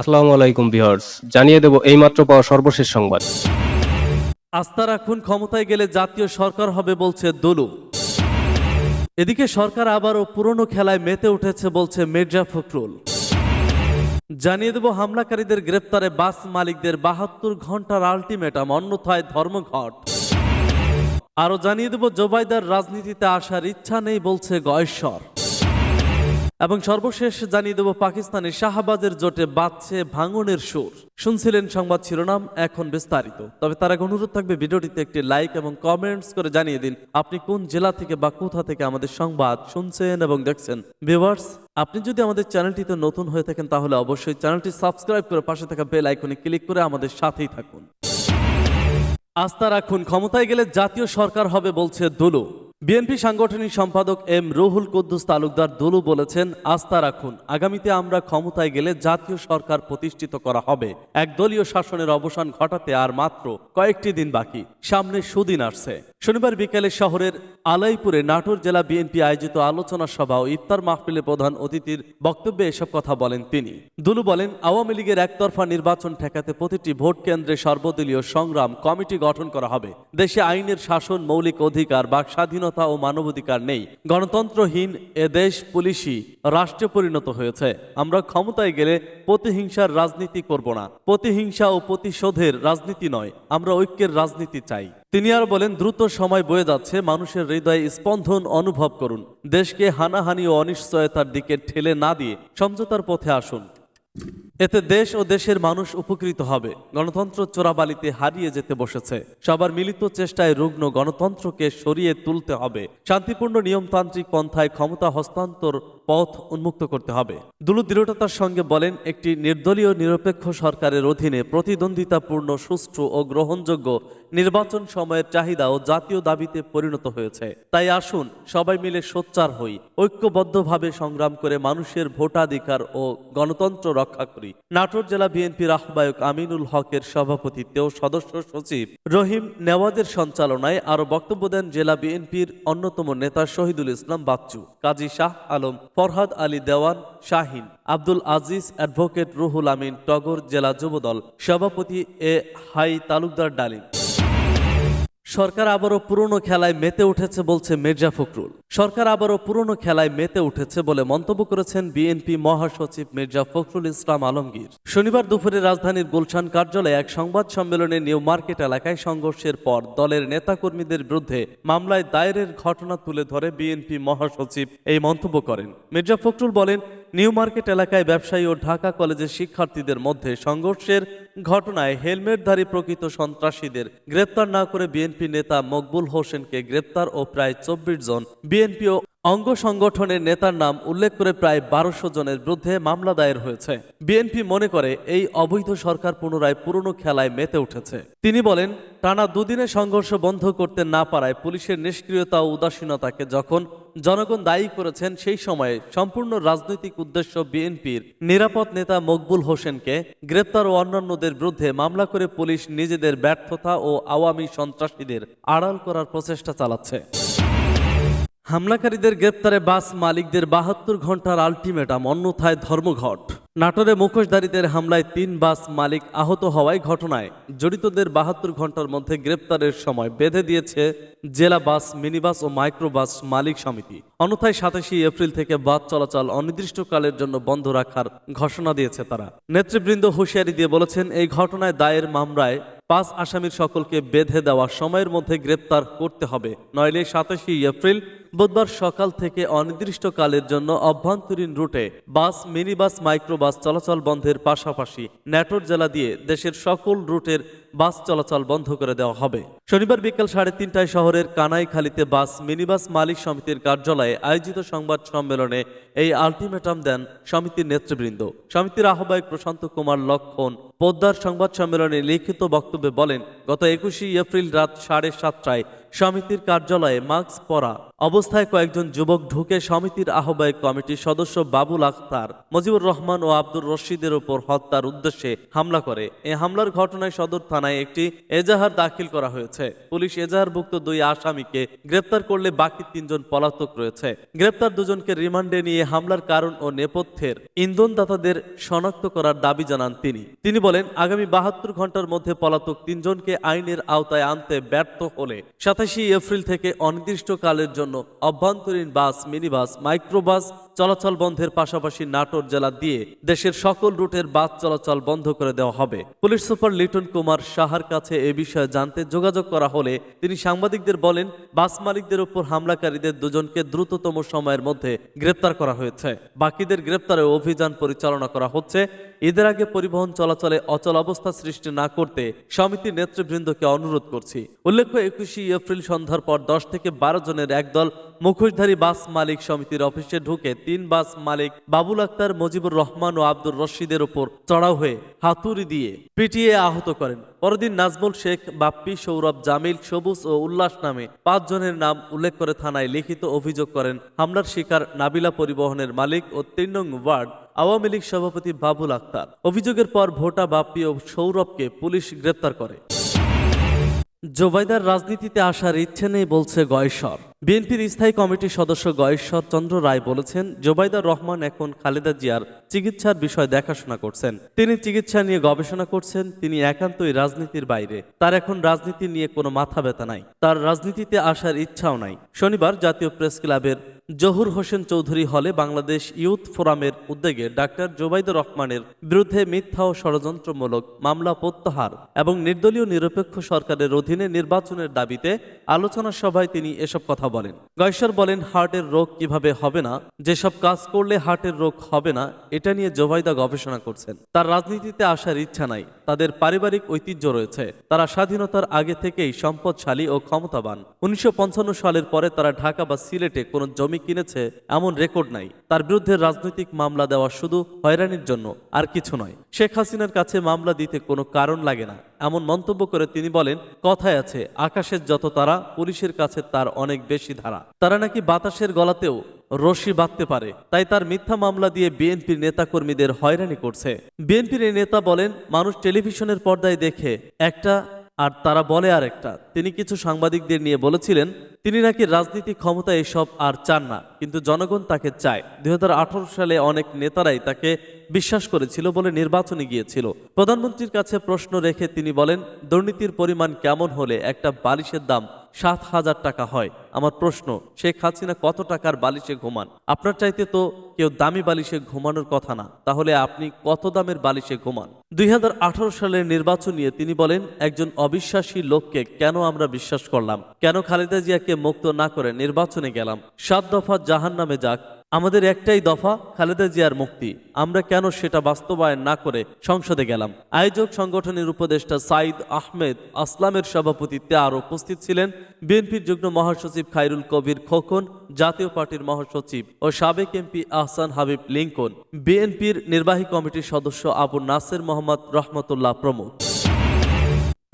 আসসালামু আলাইকুম ভিউয়ার্স, জানিয়ে দেব এইমাত্র পাওয়া সর্বশেষ সংবাদ। আস্থা রাখুন, ক্ষমতায় গেলে জাতীয় সরকার হবে বলছে দলু। এদিকে সরকার আবারও পুরনো খেলায় মেতে উঠেছে বলছে মির্জা ফখরুল। জানিয়ে দেব, হামলাকারীদের গ্রেপ্তারে বাস মালিকদের বাহাত্তর ঘণ্টার আলটিমেটাম, অন্যথায় ধর্মঘট। আরও জানিয়ে দেব, জোবাইদার রাজনীতিতে আসার ইচ্ছা নেই বলছে গয়েশ্বর। এবং সর্বশেষ জানিয়ে দেব পাকিস্তানের শাহবাজের জোটে বাজছে ভাঙনের সুর। শুনছিলেন সংবাদ শিরোনাম, এখন বিস্তারিত। তবে তার আগে অনুরোধ থাকবে ভিডিওটিতে একটি লাইক এবং কমেন্টস করে জানিয়ে দিন, আপনি কোন জেলা থেকে বা কোথা থেকে আমাদের সংবাদ শুনছেন এবং দেখছেন। ভিউয়ার্স, আপনি যদি আমাদের চ্যানেলটিতে নতুন হয়ে থাকেন, তাহলে অবশ্যই চ্যানেলটি সাবস্ক্রাইব করে পাশে থাকা বেল আইকনে ক্লিক করে আমাদের সাথেই থাকুন। আস্থা রাখুন, ক্ষমতায় গেলে জাতীয় সরকার হবে বলছে দুলু। বিএনপি সাংগঠনিক সম্পাদক এম রুহুল কুদ্দুস তালুকদার দুলু বলেছেন, আস্থা রাখুন, আগামীতে আমরা ক্ষমতায় গেলে জাতীয় সরকার প্রতিষ্ঠিত করা হবে। একদলীয় শাসনের অবসান ঘটাতে আর মাত্র কয়েকটি দিন বাকি। সামনে সুদিন আসছে। শনিবার বিকেলে শহরের আলাইপুরে নাটোর জেলা বিএনপি আয়োজিত আলোচনা সভা ও ইফতার মাহফিলে প্রধান অতিথির বক্তব্যে এসব কথা বলেন তিনি। দুলু বলেন, আওয়ামী লীগের একতরফা নির্বাচন ঠেকাতে প্রতিটি ভোট কেন্দ্রে সর্বদলীয় সংগ্রাম, কমিটি গঠন করা হবে। দেশে আইনের শাসন, মৌলিক অধিকার বাক স্বাধীনতা ও মানবাধিকার নেই। গণতন্ত্রহীন এ দেশ পুলিশি, রাষ্ট্রে পরিণত হয়েছে। আমরা ক্ষমতায় গেলে প্রতিহিংসার রাজনীতি করব না। প্রতিহিংসা ও প্রতিশোধের রাজনীতি নয়, আমরা ঐক্যের রাজনীতি চাই। তিনি আর বলেন, দ্রুত সময় বয়ে যাচ্ছে, মানুষের হৃদয়ে স্পন্দন অনুভব করুন। দেশকে হানাহানি ও অনিশ্চয়তার দিকে ঠেলে না দিয়ে সমঝোতার পথে আসুন। এতে দেশ ও দেশের মানুষ উপকৃত হবে। গণতন্ত্র চোরাবালিতে হারিয়ে যেতে বসেছে। সবার মিলিত চেষ্টায় রুগ্ন গণতন্ত্রকে সরিয়ে তুলতে হবে। শান্তিপূর্ণ নিয়মতান্ত্রিক পন্থায় ক্ষমতা হস্তান্তর পথ উন্মুক্ত করতে হবে। দুলু দৃঢ়তার সঙ্গে বলেন, একটি নির্দলীয় নিরপেক্ষ সরকারের অধীনে প্রতিদ্বন্দ্বিতাপূর্ণ, সুষ্ঠু ও গ্রহণযোগ্য নির্বাচন সময়ের চাহিদা ও জাতীয় দাবিতে পরিণত হয়েছে। তাই আসুন, সবাই মিলে সোচ্চার হই, ঐক্যবদ্ধভাবে সংগ্রাম করে মানুষের ভোটাধিকার ও গণতন্ত্র রক্ষা করি। নাটোর জেলা বিএনপির আহ্বায়ক আমিনুল হকের সভাপতিত্বে ও সদস্য সচিব রহিম নেওয়াজের সঞ্চালনায় আরও বক্তব্য দেন জেলা বিএনপির অন্যতম নেতা শহীদুল ইসলাম বাচ্চু। কাজী শাহ আলম ফরহাদ আলী দেওয়ান, শাহিন, আব্দুল আজিজ অ্যাডভোকেট রুহুল আমিন, টগর জেলা যুবদল, সভাপতি এ হাই তালুকদার ডালিম। সরকার আবারও পুরনো খেলায় মেতে উঠেছে বলছে মির্জা ফখরুল। সরকার আবারও পুরনো খেলায় মেতে উঠেছে বলে মন্তব্য করেছেন বিএনপি মহাসচিব মির্জা ফখরুল ইসলাম আলমগীর। শনিবার দুপুরে রাজধানীর গুলশান কার্যালয়ে এক সংবাদ সম্মেলনে নিউ মার্কেট এলাকায় সংঘর্ষের পর দলের নেতাকর্মীদের বিরুদ্ধে মামলায় দায়েরের ঘটনা তুলে ধরে বিএনপি মহাসচিব এই মন্তব্য করেন। মির্জা ফখরুল বলেন নিউ মার্কেট এলাকায় ব্যবসায়ী ও ঢাকা কলেজের শিক্ষার্থীদের মধ্যে সংঘর্ষের ঘটনায় হেলমেটধারী প্রকৃত সন্ত্রাসীদের গ্রেপ্তার না করে বিএনপি নেতা মকবুল হোসেনকে গ্রেপ্তার ও প্রায় চব্বিশ জন বিএনপি ও অঙ্গ সংগঠনের নেতার নাম উল্লেখ করে প্রায় বারোশো জনের বিরুদ্ধে মামলা দায়ের হয়েছে। বিএনপি মনে করে এই অবৈধ সরকার পুনরায় পুরনো খেলায় মেতে উঠেছে। তিনি বলেন, টানা দুদিনে সংঘর্ষ বন্ধ করতে না পারায় পুলিশের নিষ্ক্রিয়তা ও উদাসীনতাকে যখন জনগণ দায়ী করেছেন সেই সময়ে সম্পূর্ণ রাজনৈতিক উদ্দেশ্য বিএনপির নিরাপদ নেতা মকবুল হোসেনকে গ্রেপ্তার ও অন্যান্যদের বিরুদ্ধে মামলা করে পুলিশ নিজেদের ব্যর্থতা ও আওয়ামী সন্ত্রাসীদের আড়াল করার প্রচেষ্টা চালাচ্ছে। হামলাকারীদের গ্রেপ্তারে বাস মালিকদের বাহাত্তর ঘণ্টার আলটিমেটাম, অন্যথায় ধর্মঘট। নাটোরে মুখোশধারীদের হামলায় তিন বাস মালিক আহত হওয়ায় ঘটনায় জড়িতদের বাহাত্তর ঘণ্টার মধ্যে গ্রেপ্তারের সময় বেঁধে দিয়েছে জেলা বাস, মিনিবাস ও মাইক্রোবাস মালিক সমিতি। অন্যথায় সাতাশি এপ্রিল থেকে বাস চলাচল অনির্দিষ্টকালের জন্য বন্ধ রাখার ঘোষণা দিয়েছে তারা। নেতৃবৃন্দ হুঁশিয়ারি দিয়ে বলেছেন, এই ঘটনায় দায়ের মামলায় পাঁচ আসামির সকলকে বেঁধে দেওয়া সময়ের মধ্যে গ্রেপ্তার করতে হবে। নইলে সাতাশি এপ্রিল বুধবার সকাল থেকে অনির্দিষ্টকালের জন্য অভ্যন্তরীণ রুটে বাস, মিনিবাস, মাইক্রোবাস চলাচল বন্ধের পাশাপাশি ন্যাটোর জেলা দিয়ে দেশের সকল রুটের বাস চলাচল বন্ধ করে দেওয়া হবে। শনিবার বিকেল সাড়ে তিনটায় শহরের কানাইখালীতে বাস, মিনিবাস মালিক সমিতির কার্যালয়ে আয়োজিত সংবাদ সম্মেলনে এই আলটিমেটাম দেন সমিতির নেতৃবৃন্দ। সমিতির আহ্বায়ক প্রশান্ত কুমার লক্ষণ পোদ্দার সংবাদ সম্মেলনে লিখিত বক্তব্যে বলেন, গত একুশে এপ্রিল রাত সাড়ে সাতটায় সমিতির কার্যালয়ে মাস্ক পরা অবস্থায় কয়েকজন যুবক ঢুকে সমিতির আহ্বায়ক কমিটির সদস্য বাবুল আখতার, মজিবুর রহমান ও আব্দুর রশিদের উপর হত্যার উদ্দেশ্যে হামলা করে। এ হামলার ঘটনায় সদর থানা থানায় একটি এজাহার দাখিল করা হয়েছে। পুলিশ এজাহারভুক্ত দুই আসামিকে গ্রেপ্তার করলে বাকি তিনজন পলাতক রয়েছে। গ্রেপ্তার দুজনকে রিমান্ডে নিয়ে হামলার কারণ ও নেপথ্যের ইন্ধনদাতাদের শনাক্ত করার দাবি জানান তিনি। তিনি বলেন, আগামী বাহাত্তর ঘণ্টার মধ্যে পলাতক তিনজনকে আইনের আওতায় আনতে ব্যর্থ হলে সাতাশি এপ্রিল থেকে অনির্দিষ্টকালের জন্য অভ্যন্তরীণ বাস, মিনিবাস, মাইক্রোবাস চলাচল বন্ধের পাশাপাশি নাটোর জেলা দিয়ে দেশের সকল রুটের বাস চলাচল বন্ধ করে দেওয়া হবে। পুলিশ সুপার লিটন কুমার সাহার কাছে এ বিষয়ে জানতে যোগাযোগ করা হলে তিনি সাংবাদিকদের বলেন, বাস মালিকদের উপর হামলাকারীদের দুজনকে দ্রুততম সময়ের মধ্যে গ্রেপ্তার করা হয়েছে। বাকিদের গ্রেপ্তারে অভিযান পরিচালনা করা হচ্ছে। ঈদের আগে পরিবহন চলাচলে অচল অবস্থা সৃষ্টি না করতে সমিতির নেতৃবৃন্দকে অনুরোধ করছি। উল্লেখ্য, একুশে এপ্রিল সন্ধ্যার পর দশ থেকে বারো জনের একদল মুখোশধারী বাস মালিক সমিতির অফিসে ঢুকে তিন বাস মালিক বাবুল আক্তার, মজিবুর রহমান ও আব্দুর রশিদের উপর চড়াও হয়ে হাতুড়ি দিয়ে পিটিয়ে আহত করেন। পরদিন নাজমুল শেখ, বাপ্পি, সৌরভ, জামিল, সবুজ ও উল্লাস নামে পাঁচজনের নাম উল্লেখ করে থানায় লিখিত অভিযোগ করেন। হামলার শিকার নাবিলা পরিবহনের মালিক ও তিন নং ওয়ার্ড আওয়ামী লীগ সভাপতি বাবুল আক্তার অভিযোগের পর ভোটা বাপ্পি ও সৌরভকে পুলিশ গ্রেপ্তার করে। জোবাইদার রাজনীতিতে আসার ইচ্ছে নেই বলছে গয়েশ্বর। বিএনপির স্থায়ী কমিটির সদস্য গয়েশ্বর চন্দ্র রায় বলেছেন, জোবাইদার রহমান এখন খালেদা জিয়ার চিকিৎসার বিষয় দেখাশোনা করছেন। তিনি চিকিৎসা নিয়ে গবেষণা করছেন, তিনি একান্তই রাজনীতির বাইরে। তার এখন রাজনীতি নিয়ে কোনো মাথা ব্যথা নাই। তার রাজনীতিতে আসার ইচ্ছাও নাই। শনিবার জাতীয় প্রেস ক্লাবের জহুর হোসেন চৌধুরী হলে বাংলাদেশ ইউথ ফোরামের উদ্যোগে ডাক্তার জোবাইদুর রহমানের বিরুদ্ধে মিথ্যা ও ষড়যন্ত্রমূলক মামলা প্রত্যাহার এবং নির্দলীয় নিরপেক্ষ সরকারের অধীনে নির্বাচনের দাবিতে আলোচনা সভায় তিনি এসব কথা বলেন। গয়েশ্বর বলেন, হার্টের রোগ কীভাবে হবে না? যেসব কাজ করলে হার্টের রোগ হবে না, এটা নিয়ে জোবাইদা গবেষণা করছেন। তার রাজনীতিতে আসার ইচ্ছা নাই, তাদের পারিবারিক ঐতিহ্য রয়েছে, তারা স্বাধীনতার আগে থেকেই সম্পদশালী ও ক্ষমতাবান। উনিশশো পঞ্চান্ন সালের পরে তারা ঢাকা বা সিলেটে কোনো জমি কিনেছে এমন রেকর্ড নাই। তার বিরুদ্ধে রাজনৈতিক মামলা দেওয়া শুধু হয়রানির জন্য, আর কিছু নয়। শেখ হাসিনার কাছে মামলা দিতে কোনো কারণ লাগে না। এমন মন্তব্য করে তিনি বলেন, কথায় আছে, আকাশের যত তারা, পুলিশের কাছে তার অনেক বেশি ধারা। তারা নাকি বাতাসের গলাতেও রশি বাঁধতে পারে। তাই তার মিথ্যা মামলা দিয়ে বিএনপির নেতাকর্মীদের হয়রানি করছে। বিএনপির এই নেতা বলেন, মানুষ টেলিভিশনের পর্দায় দেখে একটা আর তারা বলে আর একটা তিনি কিছু সাংবাদিকদের নিয়ে বলেছিলেন, তিনি নাকি রাজনীতি ক্ষমতা এসব আর চান না, কিন্তু জনগণ তাকে চায়। দুই হাজার আঠারো সালে অনেক নেতারাই তাকে বিশ্বাস করেছিল বলে নির্বাচনে গিয়েছিল। প্রধানমন্ত্রীর কাছে প্রশ্ন রেখে তিনি বলেন, দুর্নীতির পরিমাণ কেমন হলে একটা বালিশের দাম সাত হাজার টাকা হয়। আমার প্রশ্ন, শেখ হাসিনা কত টাকার বালিশে ঘুমান? আপনার চাইতে তো কেউ দামি বালিশে ঘুমানোর কথা না। তাহলে আপনি কত দামের বালিশে ঘুমান? দুই হাজার আঠারো সালের নির্বাচন নিয়ে তিনি বলেন, একজন অবিশ্বাসী লোককে কেন আমরা বিশ্বাস করলাম? কেন খালেদা জিয়াকে মুক্ত না করে নির্বাচনে গেলাম? সাত দফা জাহান নামে যাক আমাদের একটাই দফা খালেদা জিয়ার মুক্তি। আমরা কেন সেটা বাস্তবায়ন না করে সংসদে গেলাম? আয়োজক সংগঠনের উপদেষ্টা সাইদ আহমেদ আসলামের সভাপতিত্বে আর উপস্থিত ছিলেন বিএনপির যুগ্ম মহাসচিব খাইরুল কবির খোকন, জাতীয় পার্টির মহাসচিব ও সাবেক এমপি আহসান হাবিব লিঙ্কন, বিএনপির নির্বাহী কমিটির সদস্য আবু নাসের মোহাম্মদ রহমতুল্লাহ প্রমুখ।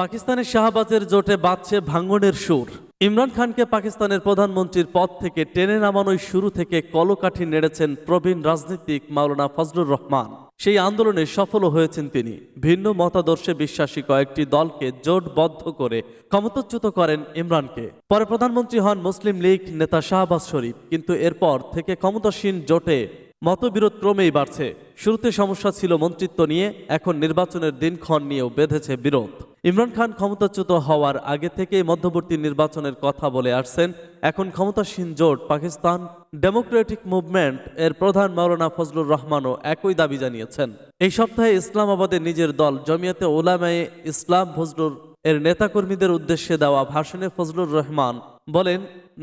পাকিস্তানের শাহবাজের জোটে বাজছে ভাঙ্গনের সুর। ইমরান খানকে পাকিস্তানের প্রধানমন্ত্রীর পদ থেকে টেনে নামানোই শুরু থেকে কলকাঠি নেড়েছেন প্রবীণ রাজনীতিক মাওলানা ফজলুর রহমান। সেই আন্দোলনে সফল হয়েছেন তিনি। ভিন্ন মতাদর্শে বিশ্বাসী কয়েকটি দলকে জোটবদ্ধ করে ক্ষমতাচ্যুত করেন ইমরানকে। পরে প্রধানমন্ত্রী হন মুসলিম লীগ নেতা শাহবাজ শরীফ, কিন্তু এরপর থেকে ক্ষমতাসীন জোটে মতবিরোধ ক্রমেই বাড়ছে। শুরুতে সমস্যা ছিল মন্ত্রিত্ব নিয়ে, এখন নির্বাচনের দিনক্ষণ নিয়েও বেঁধেছে বিরোধ। ইমরান খান ক্ষমতাচ্যুত হওয়ার আগে থেকেই মধ্যবর্তী নির্বাচনের কথা বলে আসছেন। এখন ক্ষমতাসীন জোট পাকিস্তান ডেমোক্রেটিক মুভমেন্ট এর প্রধান মাওলানা ফজলুর রহমানও একই দাবি জানিয়েছেন। এই সপ্তাহে ইসলামাবাদে নিজের দল জমিয়াতে ওলামায়ে ইসলাম ফজলুর এর নেতাকর্মীদের উদ্দেশ্যে দেওয়া ভাষণে ফজলুর রহমান বলেন,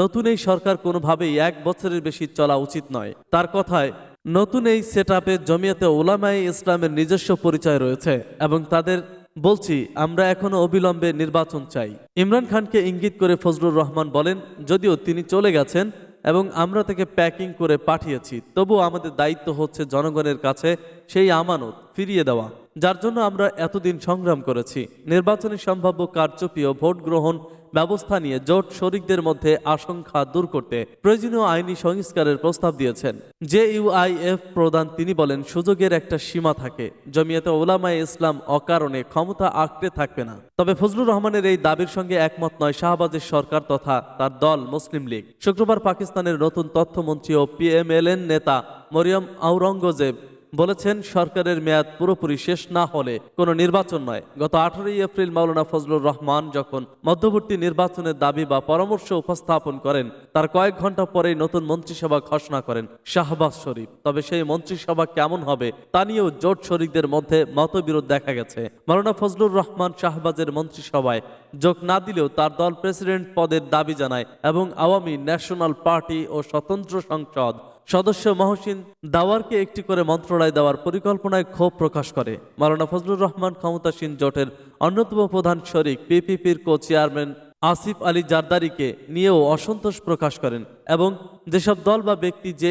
নতুন এই সরকার কোনোভাবেই এক বছরের বেশি চলা উচিত নয়। তার কথায়, নতুন এই সেট আপে জমিয়াতে ওলামাই ইসলামের নিজস্ব পরিচয় রয়েছে এবং তাদের বলছি, আমরা এখনও অবিলম্বে নির্বাচন চাই। ইমরান খানকে ইঙ্গিত করে ফজলুর রহমান বলেন, যদিও তিনি চলে গেছেন এবং আমরা তাকে প্যাকিং করে পাঠিয়েছি তবু আমাদের দায়িত্ব হচ্ছে জনগণের কাছে সেই আমানত ফিরিয়ে দেওয়া, যার জন্য আমরা এতদিন সংগ্রাম করেছি। নির্বাচনী সম্ভাব্য কারচুপি ও ভোট গ্রহণ ব্যবস্থা নিয়ে জোট শরিকদের মধ্যে আশঙ্কা দূর করতে প্রয়োজনীয় আইনি সংস্কারের প্রস্তাব দিয়েছেন। যে ইউআইএফ প্রধান তিনি বলেন, সুযোগের একটা সীমা থাকে। জমিয়তে ওলামায় ইসলাম অকারণে ক্ষমতা আঁকড়ে থাকবে না। তবে ফজলুর রহমানের এই দাবির সঙ্গে একমত নয় শাহবাজের সরকার তথা তার দল মুসলিম লীগ। শুক্রবার পাকিস্তানের নতুন তথ্যমন্ত্রী ও পিএমএলএন নেতা মরিয়ম আওরঙ্গজেব বলেছেন, সরকারের মেয়াদ পুরোপুরি শেষ না হলে কোনো নির্বাচন নয়। গত আঠারোই এপ্রিল মাওলানা ফজলুর রহমান যখন মধ্যবর্তী নির্বাচনের দাবি বা পরামর্শ উপস্থাপন করেন, তার কয়েক ঘণ্টা পরেই নতুন মন্ত্রিসভা ঘোষণা করেন শাহবাজ শরীফ। তবে সেই মন্ত্রিসভা কেমন হবে, তা নিয়েও জোট শরিকদের মধ্যে মতবিরোধ দেখা গেছে। মাওলানা ফজলুর রহমান শাহবাজের মন্ত্রিসভায় যোগ না দিলেও তার দল প্রেসিডেন্ট পদের দাবি জানায় এবং আওয়ামী ন্যাশনাল পার্টি ও স্বতন্ত্র সংসদ সদস্য মহসিন দাওয়ারকে একটি করে মন্ত্রণালয় দেওয়ার পরিকল্পনায় ক্ষোভ প্রকাশ করে। মালানা ফজলুর রহমান ক্ষমতাসীন জোটের অন্যতম প্রধান শরিক পিপিপির কো চেয়ারম্যান আসিফ আলী জারদারিকে নিয়েও অসন্তোষ প্রকাশ করেন এবং যেসব দল বা ব্যক্তি জে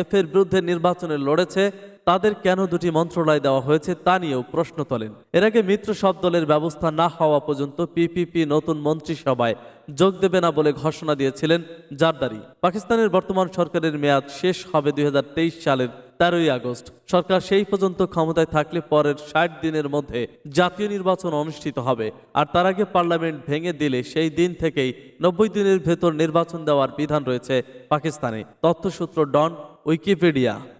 এফ এর বিরুদ্ধে নির্বাচনে লড়েছে তাদের কেন দুটি মন্ত্রণালয় দেওয়া হয়েছে তা নিয়েও প্রশ্ন তোলেন। এর আগে মিত্র সব দলের ব্যবস্থা না হওয়া পর্যন্ত পিপিপি নতুন মন্ত্রিসভায় যোগ দেবে না বলে ঘোষণা দিয়েছিলেন জারদারি। পাকিস্তানের বর্তমান সরকারের মেয়াদ শেষ হবে দুই সালের তেরোই আগস্ট। সরকার সেই পর্যন্ত ক্ষমতায় থাকলে পরের ষাট দিনের মধ্যে জাতীয় নির্বাচন অনুষ্ঠিত হবে। আর তার আগে পার্লামেন্ট ভেঙে দিলে সেই দিন থেকেই নব্বই দিনের ভেতর নির্বাচন দেওয়ার বিধান রয়েছে পাকিস্তানে। তথ্যসূত্র ডন উইকিপিডিয়া।